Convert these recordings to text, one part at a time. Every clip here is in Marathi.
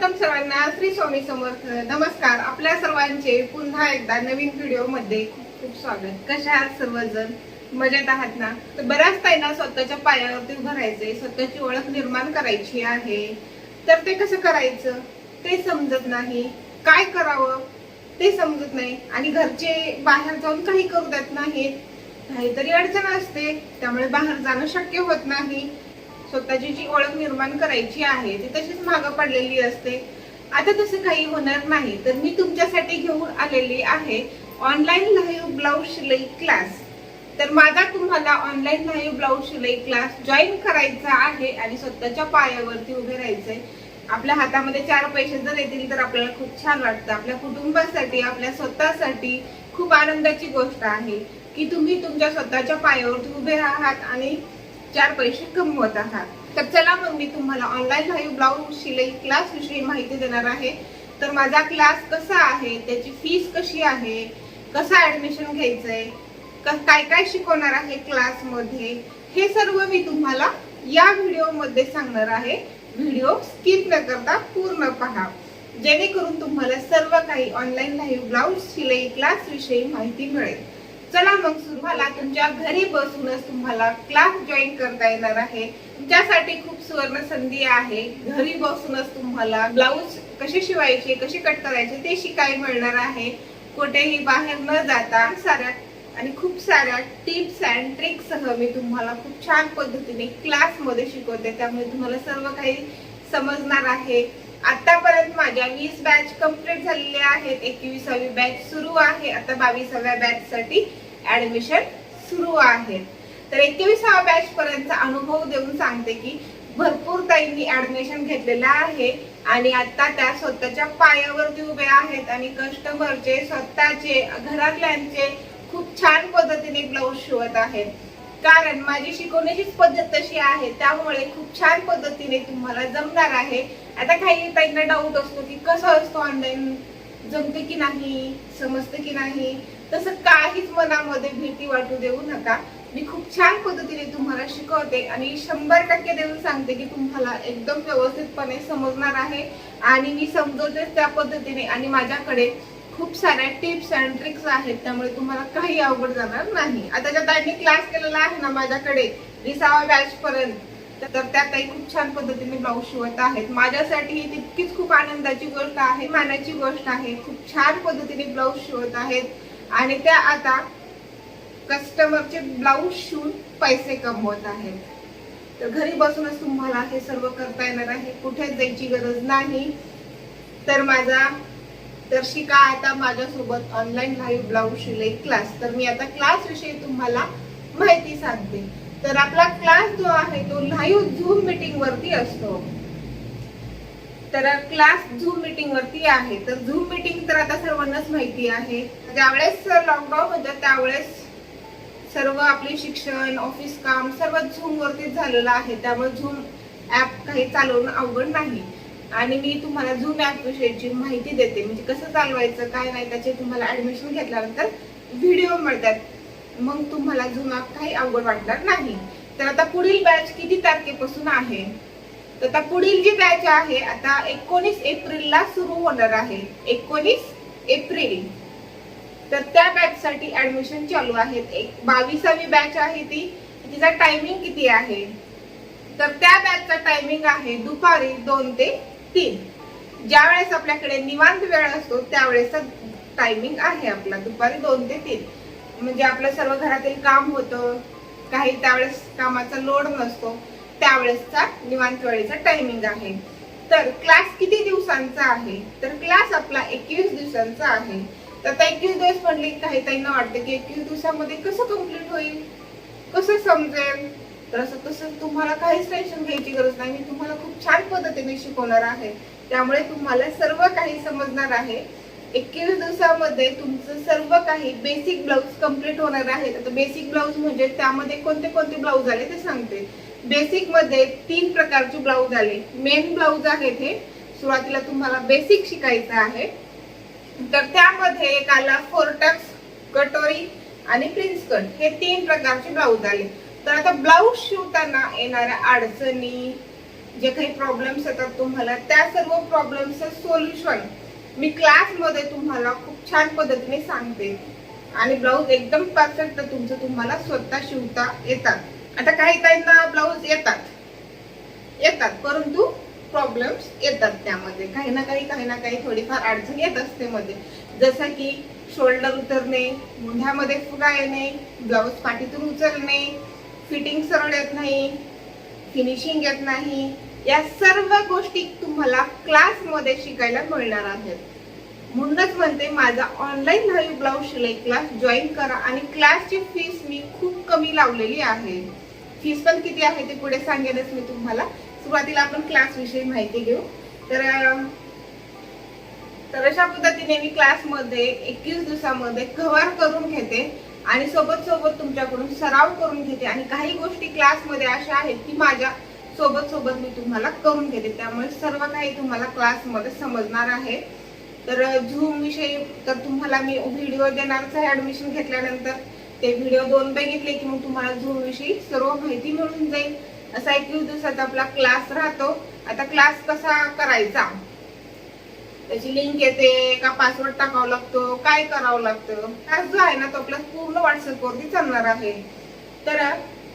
सर्वप्रथम सर्वांना श्री स्वामी समर्थ. नमस्कार. आपल्या सर्वांचे पुन्हा एकदा नवीन व्हिडिओमध्ये खूप खूप स्वागत. कशा आहात सर्वजण? मजेत आहात ना? तर बऱ्याच ताईंना स्वतःच्या पायावरती उभं राहायचंय. स्वतःची ओळख निर्माण करायची आहे. तर ते कसं करायचं? ते समजत नाही. काय करावं? ते समजत नाही. आणि घरचे बाहेर जाऊन काही करू देत नाहीत. काहीतरी अडचण असते. त्यामुळे बाहेर जाणं शक्य होत नाही. स्वतःची जी ओळख निर्माण करायची आहे ती तशीच मागं पडलेली असते. आता तसं काही होणार नाही. तर मी तुमच्यासाठी घेऊन आलेली आहे ऑनलाईन लाईव्ह ब्लाऊज शिलाई क्लास तर माझा तुम्हाला ऑनलाईन लाईव्ह ब्लाऊज शिलाई क्लास जॉईन करायचा आहे आणि स्वतःच्या पायावरती उभे राहायचंय. आपल्या हातामध्ये चार पैसे जर येतील तर आपल्याला खूप छान वाटतं. आपल्या कुटुंबासाठी आपल्या स्वतःसाठी खूप आनंदाची गोष्ट आहे की तुम्ही तुमच्या स्वतःच्या पायावरती उभे आहात आणि चार पैसे कमवत आहात तर चला मग मी तुम्हाला ऑनलाईन लाईव्ह ब्लाऊज शिलाई क्लास विषयी माहिती देणार आहे. तर माझा क्लास कसा आहे? त्याची फीस कशी आहे? कसं ऍडमिशन घ्यायचंय? काय काय शिकवणार आहे क्लासमध्ये? हे सर्व मी तुम्हाला या व्हिडिओमध्ये सांगणार आहे. व्हिडिओ स्किप न करता पूर्ण पहा. जेणेकरून तुम्हाला सर्व काही ऑनलाईन लाईव्ह ब्लाऊज शिलाई क्लास विषयी माहिती मिळेल. चला मग तुम्हाला तुमच्या घरी बसूनच तुम्हाला क्लास जॉईन करता येणार आहे. तुमच्यासाठी खूप सुवर्ण संधी आहे. घरी बसूनच तुम्हाला ब्लाऊज कसे शिवायचे कसे कट करायचे ते शिकायला मिळणार आहे. कुठेही बाहेर न जाता साऱ्या आणि खूप साऱ्या टिप्स अँड ट्रिक्स सह मी तुम्हाला खूप छान पद्धतीने क्लासमध्ये शिकवते. त्यामुळे तुम्हाला सर्व काही समजणार आहे. आतापर्यंत माझ्या वीस बॅच कंप्लीट झालेल्या आहेत. एकविसावी बॅच सुरू आहे. आता बावीसाव्या बॅच साठी ऍडमिशन सुरू आहे. तर एकविसाव्या बॅच पर्यंतचा अनुभव देऊन सांगते की भरपूर ताईंनी ऍडमिशन घेतलेलं आहे आणि आता त्या स्वतःच्या पायावरती उभे आहेत आणि कस्टमरचे स्वतःचे घरातल्यांचे खूप छान पद्धतीने ब्लाऊज शिवत आहेत. कारण माझी शिकवण्याचीच पद्धत तशी आहे त्यामुळे खूप छान पद्धतीने तुम्हाला जमणार आहे. आता काही ताईंना डाऊट असतो की कसं असतो ऑनलाईन जमते की नाही? समजते की नाही? तसं काहीच मनामध्ये भीती वाटू देऊ नका. मी खूप छान पद्धतीने तुम्हाला शिकवते आणि शंभर टक्के देऊन सांगते की तुम्हाला एकदम व्यवस्थितपणे समजणार आहे आणि मी समजवते त्या पद्धतीने आणि माझ्याकडे खूप साऱ्या टिप्स अँड ट्रिक्स आहेत त्यामुळे तुम्हाला काही अवघड जाणार नाही. आता ज्या ताईंनी क्लास केलेला आहे ना माझ्याकडे विसावा बॅच पर्यंत तर त्या ताई खूप छान पद्धतीने ब्लाऊज शिवत आहेत. माझ्यासाठी ही तितकीच खूप आनंदाची गोष्ट आहे मानाची गोष्ट आहे. खूप छान पद्धतीने ब्लाऊज शिवत आहेत. आणि त्या आता कस्टमरचे ब्लाऊज शिवून पैसे कमवत आहेत. तर घरी बसूनच तुम्हाला हे सर्व करता येणार आहे. कुठेच जायची गरज नाही. तर माझा तर शिका आता माझ्यासोबत ऑनलाईन लाईव्ह ब्लाऊज शिलाई क्लास तर मी आता क्लास विषयी तुम्हाला माहिती सांगते. तर आपला क्लास जो आहे तो लाईव्ह झूम मिटिंग वरती असतो. तर क्लास झूम मीटिंग वरती आहे. तर झूम मीटिंग तर आता सर्वांनाच माहिती आहे. ज्यावेळेस लॉकडाऊन होतं त्यावेळेस सर्व आपले शिक्षण ऑफिस काम सर्व झूम वरतीच झालेलं आहे. त्यामुळे झूम ऍप काही चालवणं अवघड नाही. आणि मी तुम्हाला झूम ऍप विषयीची माहिती देते. म्हणजे कसं चालवायचं काय नाही त्याचे तुम्हाला ऍडमिशन घेतल्यानंतर व्हिडिओ मिळतात. मग तुम्हाला झूम ऍप काही अवघड वाटणार नाही. तर आता पुढील बॅच किती तारखेपासून आहे? तर आता पुढील जी बॅच आहे आता एकोणीस एप्रिलला सुरू होणार आहे. एकोणीस एप्रिल. तर त्या बॅच साठी ऍडमिशन चालू आहेत. एक बावीसावी बॅच आहे ती. तिचा टायमिंग किती आहे? तर त्या बॅचचा टायमिंग आहे दुपारी दोन ते तीन. ज्या वेळेस आपल्याकडे निवांत वेळ असतो त्यावेळेसचा टायमिंग आहे आपला दुपारी दोन ते तीन. म्हणजे आपलं सर्व घरातील काम होतं. काही त्यावेळेस कामाचा लोड नसतो. त्यावेळेसचा निवांत वेळेचा टायमिंग आहे. तर क्लास किती दिवसांचा आहे? तर क्लास आपला एकवीस दिवसांचा आहे. तर आता एकवीस दिवस म्हणले काही ताईंना वाटतं की एकवीस दिवसामध्ये कसं कंप्लीट होईल? कसं समजेल? तर असं तसं तुम्हाला काहीच टेन्शन घ्यायची गरज नाही. मी तुम्हाला खूप छान पद्धतीने शिकवणार आहे. त्यामुळे तुम्हाला सर्व काही समजणार आहे. एकवीस दिवसामध्ये तुमचं सर्व काही बेसिक ब्लाऊज कंप्लीट होणार आहे. आता बेसिक ब्लाऊज म्हणजे त्यामध्ये कोणते कोणते ब्लाऊज आले ते सांगते. बेसिकमध्ये तीन प्रकारचे ब्लाऊज आले. मेन ब्लाऊज आहेत हे सुरुवातीला तुम्हाला बेसिक शिकायचं आहे. तर त्यामध्ये एक आला फोरटक्स कटोरी आणि प्रिन्स कट हे तीन प्रकारचे ब्लाऊज आले. तर आता ब्लाऊज शिवताना येणाऱ्या अडचणी जे काही प्रॉब्लेम्स येतात तुम्हाला त्या सर्व प्रॉब्लेम्सचं सोल्युशन मी क्लासमध्ये तुम्हाला खूप छान पद्धतीने सांगते. आणि ब्लाऊज एकदम परफेक्ट तुमचं तुम्हाला स्वतः शिवता येतात. आता काही काहींना ब्लाऊज येतात. येतात परंतु प्रॉब्लेम्स येतात त्यामध्ये. काही ना काही काही ना काही थोडीफार अडचण येत असते मध्ये. जसं की शोल्डर उतरणे मुंढ्यामध्ये फुगा येणे ब्लाऊज पाठीतून उचलणे फिटिंग सरळ येत नाही फिनिशिंग येत नाही. या सर्व गोष्टी तुम्हाला क्लासमध्ये शिकायला मिळणार आहेत. म्हणूनच म्हणते माझा ऑनलाईन लाईव्ह ब्लाऊज शिलाई क्लास जॉईन करा आणि क्लासची फीस मी खूप कमी लावलेली आहे. फीस पण किती आहे ते पुढे सांगेनच मी तुम्हाला. सुरुवातीला आपण क्लास विषयी माहिती घेऊ. तर तर अशा पद्धतीने मी क्लासमध्ये एकवीस दिवसामध्ये कव्हर करून घेते आणि सोबत सोबत तुमच्याकडून सराव करून घेते आणि काही गोष्टी क्लासमध्ये अशा आहेत की माझ्या सोबत सोबत मी तुम्हाला करून घेते. त्यामुळे सर्व काही तुम्हाला क्लासमध्ये समजणार आहे. तर झूम विषयी तर तुम्हाला मी व्हिडिओ देणारच आहे ऍडमिशन घेतल्यानंतर. ते व्हिडिओ दोन बघितले की मग तुम्हाला झूम विषयी सर्व माहिती मिळून जाईल. असा एकवीस दिवसाचा आपला क्लास राहतो. आता क्लास कसा करायचा? त्याची लिंक येते का पासवर्ड टाकावा लागतो काय करावं लागतं? क्लास जो आहे ना तो आपला पूर्ण व्हॉट्सअप वरती चालणार आहे. तर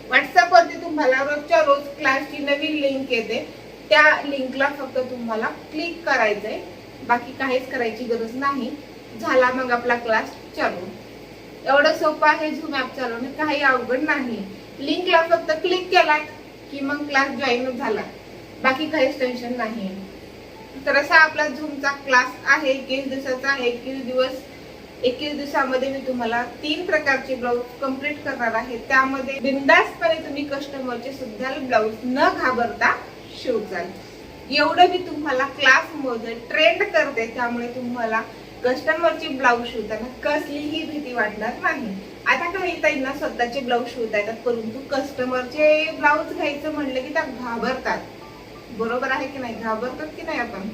व्हॉट्सअप वरती तुम्हाला रोजच्या रोज क्लासची नवीन लिंक येते. त्या लिंकला फक्त तुम्हाला क्लिक करायचंय. बाकी काहीच करायची गरज नाही. झाला मग आपला क्लास चालू. एवढं सोपं आहे झूम ॲप चालवणे काही अवघड नाही. लिंकला फक्त क्लिक केला की मग क्लास जॉईन झाला. बाकी काहीच टेन्शन नाही. तर असा आपला झूमचा क्लास आहे. एकवीस दिवसाचा आहे एकवीस दिवस एकवीस दिवसामध्ये मी तुम्हाला तीन प्रकारचे ब्लाऊज कंप्लीट करणार आहे. त्यामध्ये बिंदास्तपणे तुम्ही कस्टमरचे सुद्धा ब्लाऊज न घाबरता शिवचाल. एवढं मी तुम्हाला क्लासमध्ये ट्रेंड करते त्यामुळे तुम्हाला कस्टमरचे ब्लाऊज शिवताना कसलीही भीती वाटणार नाही. आता काही ताईंना स्वतःचे ब्लाऊज शिवता येतात परंतु कस्टमरचे ब्लाऊज घ्यायचं म्हणलं की त्या घाबरतात. बरोबर आहे की नाही? घाबरतात की नाही आपण?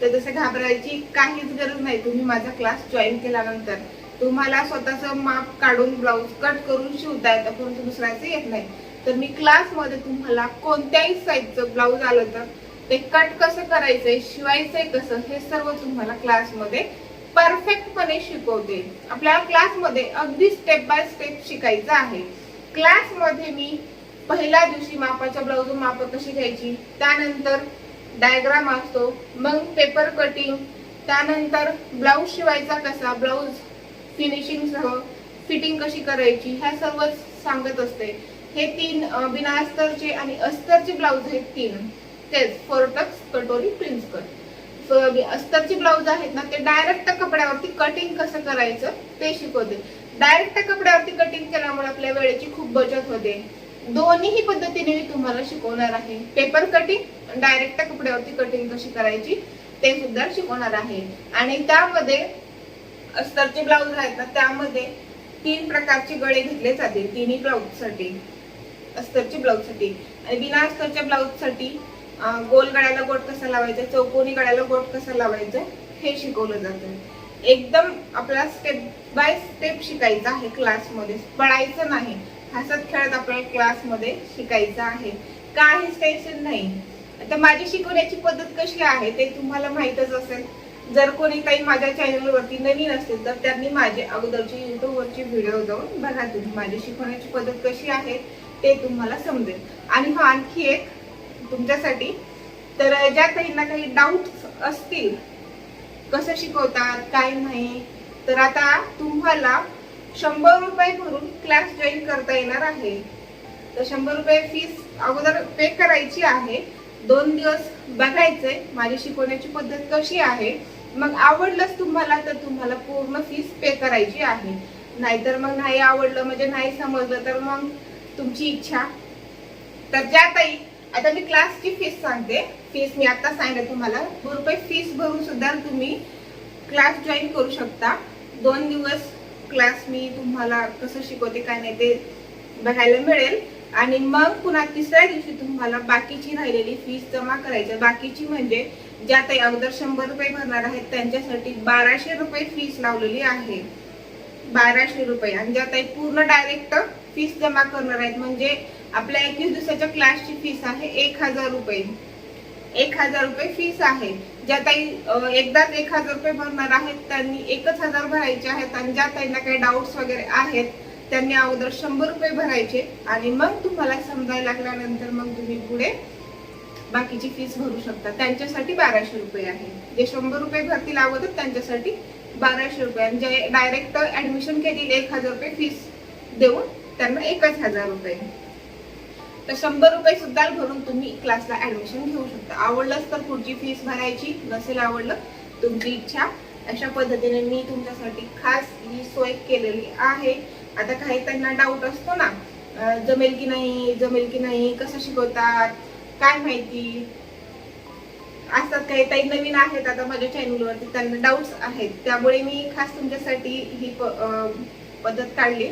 तर तसं घाबरायची काहीच गरज नाही. तुम्ही माझा क्लास जॉईन केल्यानंतर तुम्हाला स्वतःचं माप काढून ब्लाऊज कट करून शिवता येतं परंतु दुसऱ्याचं येत नाही. तर मी क्लासमध्ये तुम्हाला कोणत्याही साईजचं ब्लाऊज आलं तर ते कट कसं करायचंय शिवायचंय कसं हे सर्व तुम्हाला क्लासमध्ये परफेक्टपणे शिकवते. आपल्या क्लासमध्ये अगदी स्टेप बाय स्टेप शिकायचं आहे. क्लासमध्ये मी पहिल्या दिवशी मापाच्या ब्लाऊज माप कशी घ्यायची त्यानंतर डायग्राम असतो मग पेपर कटिंग त्यानंतर ब्लाऊज शिवायचा कसा ब्लाऊज फिनिशिंग सह फिटिंग कशी करायची ह्या सर्व सांगत असते. हे तीन बिना अस्तरचे आणि अस्तरचे ब्लाऊज आहेत तीन. तेच फोर टक्स कटोरी प्रिन्स कट अस्तरचे ब्लाऊज आहेत ना ते डायरेक्ट कपड्यावरती कटिंग कसं करायचं ते शिकवते. डायरेक्ट कपड्यावरती कटिंग केल्यामुळे आपल्या वेळेची खूप बचत होते. दोन्ही पद्धतीने मी तुम्हाला शिकवणार आहे. पेपर कटिंग डायरेक्ट कपड्यावरती कटिंग कशी करायची ते सुद्धा शिकवणार आहे. आणि त्यामध्ये अस्तरचे ब्लाऊज आहेत ना त्यामध्ये तीन प्रकारचे गळे घेतले जातील तिन्ही ब्लाऊजसाठी अस्तरचे ब्लाऊजसाठी आणि बिना अस्तरच्या ब्लाऊजसाठी गोल गळ्याला गोट कसा लावायचा चौकोनी गळ्याला गोट कसा लावायचा हे शिकवलं जातं. एकदम आपल्याला स्टेप बाय स्टेप शिकायचा आहे क्लासमध्ये पळायचं नाही. हसत खेळत आपल्याला क्लासमध्ये शिकायचं आहे. काहीच टेन्शन नाही. आता माझी शिकवण्याची पद्धत कशी आहे ते तुम्हाला माहीतच असेल. जर कोणी काही माझ्या चॅनलवरती नवीन असेल तर त्यांनी माझे अगोदरचे युट्यूबवरची व्हिडिओ जाऊन बघा तुम्ही. माझी शिकवण्याची पद्धत कशी आहे ते तुम्हाला समजेल. आणि हा आणखी एक तुमच्यासाठी. तर ज्या काही ना काही डाऊट्स असतील कसं शिकवतात काय नाही तर आता तुम्हाला शंभर रुपये भरून क्लास जॉईन करता येणार आहे. तर शंभर रुपये फीस अगोदर पे करायची आहे. दोन दिवस बघायचंय माझी शिकवण्याची पद्धत कशी आहे. मग आवडलंच तुम्हाला तर तुम्हाला पूर्ण फीस पे करायची आहे. नाहीतर मग नाही आवडलं म्हणजे नाही समजलं तर मग तुमची इच्छा. तर ज्या ताई आता मी क्लासची फीस सांगते. फीस मी आता सांगितलं तुम्हाला. दोन रुपये फीस भरून सुद्धा तुम्ही क्लास जॉईन करू शकता. दोन दिवस क्लास मी तुम्हाला कसं शिकवते काय नाही ते बघायला मिळेल. आणि मग पुन्हा तिसऱ्या दिवशी तुम्हाला बाकीची राहिलेली फीस जमा करायची. बाकीची म्हणजे ज्या ताई अगोदर शंभर रुपये भरणार आहेत त्यांच्यासाठी बाराशे रुपये फीस लावलेली आहे. बाराशे रुपये. आणि ज्या ताई पूर्ण डायरेक्ट फीस जमा करणार आहेत म्हणजे आपल्या एकवीस दिवसाच्या क्लासची फीस आहे एक हजार रुपये. एक हजार रुपये फीस आहे. ज्या ताई एकदाच एक हजार रुपये भरणार आहेत त्यांनी एकच हजार भरायचे आहेत आणि ज्या ताईंना काही डाऊट्स वगैरे आहेत त्यांनी अगोदर शंभर रुपये भरायचे आणि मग तुम्हाला समजायला लागल्यानंतर मग तुम्ही पुढे बाकीची फीस भरू शकता. त्यांच्यासाठी बाराशे रुपये आहे. जे शंभर रुपये भरतील अगोदर त्यांच्यासाठी बाराशे रुपये आणि जे डायरेक्ट ऍडमिशन केलेली एक हजार रुपये फीस देऊन त्यांना एकच हजार रुपये. तर शंभर रुपये सुद्धा भरून तुम्ही क्लासला ऍडमिशन घेऊ शकता. आवडलंच तर पुढची फीस भरायची नसेल आवडलं तुमची इच्छा अशा पद्धतीने मी तुमच्यासाठी खास ही सोय केलेली आहे. आता काही त्यांना डाऊट असतो ना जमेल की नाही जमेल की नाही कसं शिकवतात काय माहिती? असतात काही काही नवीन आहेत आता माझ्या चॅनलवरती त्यांना डाऊट्स आहेत. त्यामुळे मी खास तुमच्यासाठी ही प- अं, पद्धत काढली.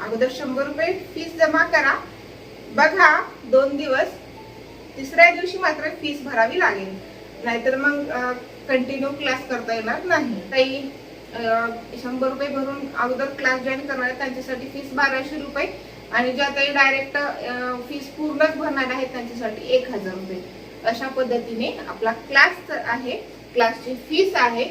अगोदर शंभर रुपये फीस जमा करा. बघा दोन दिवस. तिसऱ्या दिवशी मात्र फीस भरावी लागेल. नाहीतर मग कंटिन्यू क्लास करता येणार नाही. काही शंभर रुपये भरून अगोदर क्लास जॉईन करणार त्यांच्यासाठी फीस बाराशे रुपये. आणि ज्या काही डायरेक्ट फीस पूर्णच भरणार आहेत त्यांच्यासाठी एक हजार रुपये. अशा पद्धतीने आपला क्लास आहे. क्लासची फीस आहे.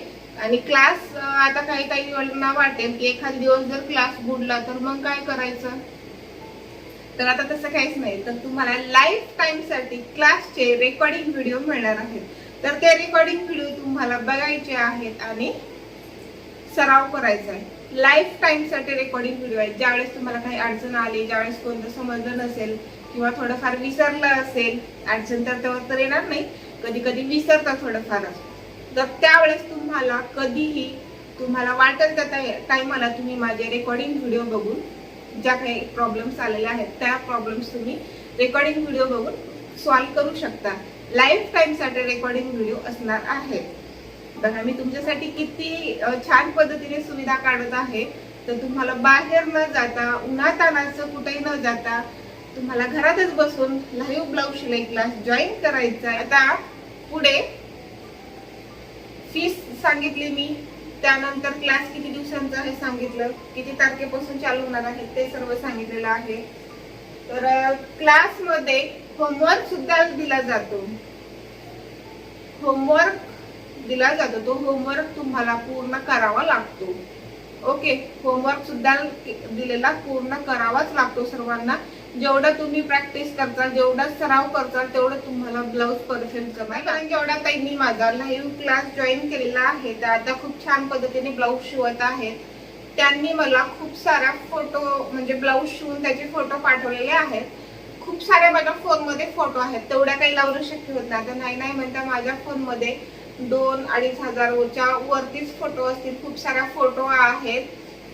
आणि क्लास आता काही काही वाटेल की एखाद दिवस जर क्लास बुडला तर मग काय करायचं? तर आता तसं काहीच नाही. तर तुम्हाला लाईफ टाईमसाठी क्लासचे रेकॉर्डिंग व्हिडिओ मिळणार आहेत. तर ते रेकॉर्डिंग व्हिडिओ तुम्हाला बघायचे आहेत आणि सराव करायचा आहे. लाईफ टाईमसाठी रेकॉर्डिंग व्हिडिओ आहे. ज्यावेळेस तुम्हाला काही अडचण आली ज्यावेळेस कोणतं समजलं नसेल किंवा थोडंफार विसरलं असेल अडचण तर तेव्हा तर येणार नाही. कधी कधी विसरता थोडंफारच तर त्यावेळेस तुम्हाला कधीही तुम्हाला वाटेल त्या टायमाला तुम्ही माझे रेकॉर्डिंग व्हिडिओ बघून ज्या काही प्रॉब्लेम्स आलेल्या आहेत त्या प्रॉब्लेम्स तुम्ही रेकॉर्डिंग व्हिडिओ बघून सॉल्व्ह करू शकता. लाईफ टाईमसाठी रेकॉर्डिंग व्हिडिओ असणार आहे. बघा मी तुमच्यासाठी किती छान पद्धतीने सुविधा काढत आहे. तर तुम्हाला बाहेर न जाता उन्हातानाचं कुठेही न जाता तुम्हाला घरातच बसून लाईव्ह ब्लाऊज शिलाई क्लास जॉईन करायचा आहे. आता पुढे फीस सांगितली मी. त्यानंतर क्लास किती दिवसांचा आहे सांगितलं? किती तारखेपासून चालू होणार आहे ते सर्व सांगितलेलं आहे. तर क्लासमध्ये होमवर्क सुद्धा दिला जातो. होमवर्क दिला जातो. तो होमवर्क तुम्हाला पूर्ण करावा लागतो. ओके होमवर्क सुद्धा दिलेला पूर्ण करावाच लागतो सर्वांना. जेवढं तुम्ही प्रॅक्टिस करताल जेवढा सराव करताल तेवढं तुम्हाला ब्लाऊज परफेक्ट करणार. कारण जेवढा ताईंनी माझा लाईव्ह क्लास जॉईन केलेला आहे. तर आता खूप छान पद्धतीने ब्लाऊज शिवत आहेत त्यांनी मला खूप सारा फोटो म्हणजे ब्लाऊज शिवून त्याचे फोटो पाठवलेले आहेत. खूप सारे माझ्या फोनमध्ये फोटो आहेत. तेवढ्या काही लावणं शक्य होत नाही. आता नाही नाही म्हणता माझ्या फोनमध्ये दोन अडीच हजारच्या वरतीच फोटो असतील. खूप साऱ्या फोटो आहेत.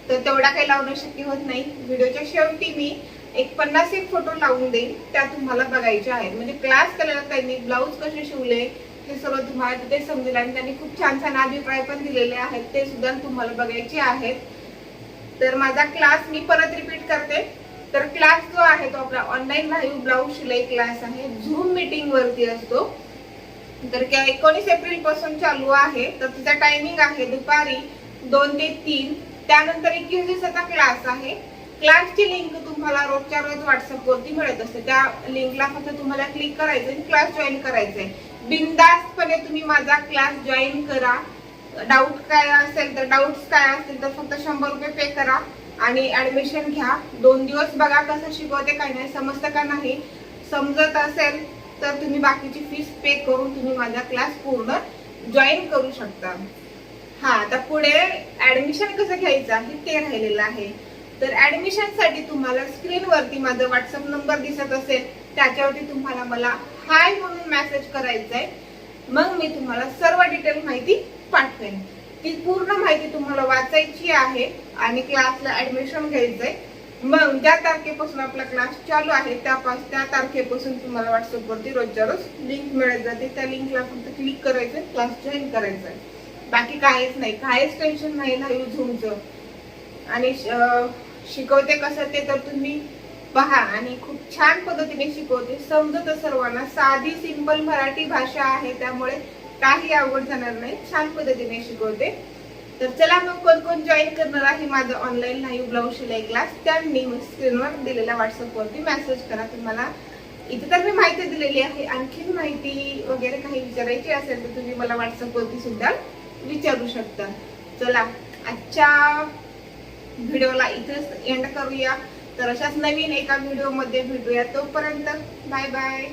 तर तेवढा काही लावणं शक्य होत नाही. व्हिडिओच्या शेवटी मी एक पन्नास एक फोटो लावून देईल त्या तुम्हाला बघायच्या आहेत. म्हणजे क्लास केलेला त्यांनी ब्लाऊज कसे शिवले हे सर्व तुम्हाला तिथे समजेल आणि त्यांनी खूप छान छान अभिप्राय पण दिलेले आहेत ते सुद्धा तुम्हाला बघायचे आहेत. तर माझा क्लास मी परत रिपीट करते. तर क्लास जो आहे तो आपला ऑनलाईन लाईव्ह ब्लाऊज शिलाई क्लास आहे. झूम मीटिंग वरती असतो. तर क्या एकोणीस एप्रिलपासून चालू आहे. तर तिचा टायमिंग आहे दुपारी दोन ते तीन. त्यानंतर एकवीस दिवसाचा क्लास आहे. क्लासची लिंक तुम्हाला रोजच्या रोज व्हॉट्सअप वरती मिळत असते. त्या लिंकला फक्त तुम्हाला क्लिक करायचं आणि क्लास जॉईन करायचंय. बिनधास्तपणे तुम्ही माझा क्लास जॉईन करा. डाऊट काय असेल तर डाऊट्स काय असतील तर फक्त शंभर रुपये पे करा आणि ऍडमिशन घ्या. दोन दिवस बघा कसं शिकवते काय नाही समजतं का नाही. समजत असेल तर तुम्ही बाकीची फीस पे करून तुम्ही माझा क्लास पूर्ण जॉईन करू शकता. हा आता पुढे ऍडमिशन कसं घ्यायचं हे ते राहिलेलं आहे. तर ऍडमिशनसाठी तुम्हाला स्क्रीनवरती माझा व्हॉट्सअप नंबर दिसत असेल त्याच्यावरती तुम्हाला मला हाय म्हणून मेसेज करायचा आहे मग मी तुम्हाला सर्व डिटेल माहिती पाठवेन. ती पूर्ण माहिती तुम्हाला वाचायची आहे आणि क्लासला ऍडमिशन घ्यायचंय. मग ज्या तारखेपासून आपला क्लास चालू आहे त्यापासून त्या तारखेपासून तुम्हाला व्हॉट्सअप वरती रोजच्या रोज लिंक मिळत जाते. त्या लिंकला फक्त क्लिक करायचं क्लास जॉईन करायचा आहे बाकी काहीच नाही. काहीच टेन्शन नाही लाईव्ह झूमचं आणि शिकवते कसं ते तर तुम्ही पहा. आणि खूप छान पद्धतीने शिकवते. समजत सर्वांना. साधी सिंपल मराठी भाषा आहे त्यामुळे काही आवड जाणार नाही. छान पद्धतीने शिकवते. तर चला मग कोण कोण जॉईन करणार आहे माझं ऑनलाईन लाईव्ह ब्लाऊज शिलाई क्लास त्यांनी स्क्रीनवर दिलेल्या व्हॉट्सअपवरती मेसेज करा. तुम्हाला इथे तर मी माहिती दिलेली आहे. आणखीन माहिती वगैरे काही विचारायची असेल तर तुम्ही मला व्हॉट्सअपवरती सुद्धा विचारू शकता. चला आजच्या व्हिडिओला इथेच एंड करूया. तर अशाच नवीन एका व्हिडिओमध्ये भेटूया. तोपर्यंत बाय बाय